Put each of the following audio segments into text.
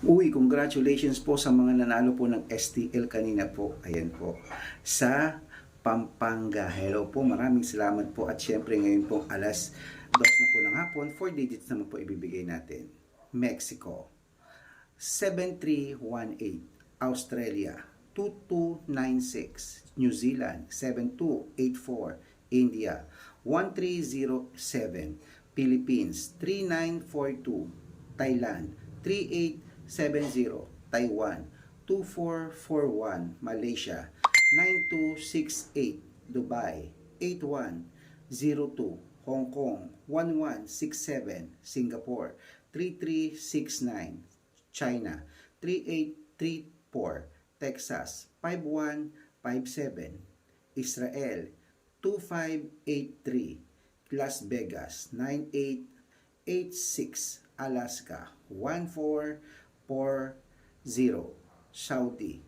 Uy, congratulations po sa mga nanalo po ng STL kanina po. Ayan po. Sa Pampanga. Hello po. Maraming salamat po. At syempre ngayon po alas dos na po ng hapon. 4 digits naman po ibibigay natin. Mexico. 7318. Australia. 2296. New Zealand. 7284. India. 1307. Philippines. 3942. Thailand 3870 Taiwan. 2441 Malaysia. 9268 Dubai. 8102 Hong Kong. 1167 Singapore. 3369 China. 3834 Texas. 5157 Israel. 2583 Las Vegas. 9886 Alaska 1440 Saudi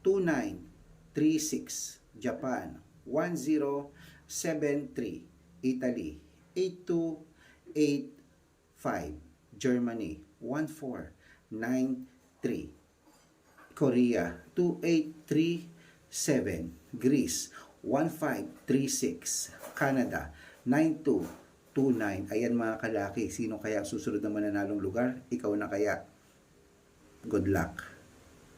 2936 Japan 1073 Italy 8285 Germany 1493 Korea 2837 Greece 1536 Canada 9229 Ayan mga kalaki, sino kaya ang susunod na mananalong lugar? Ikaw na kaya? Good luck.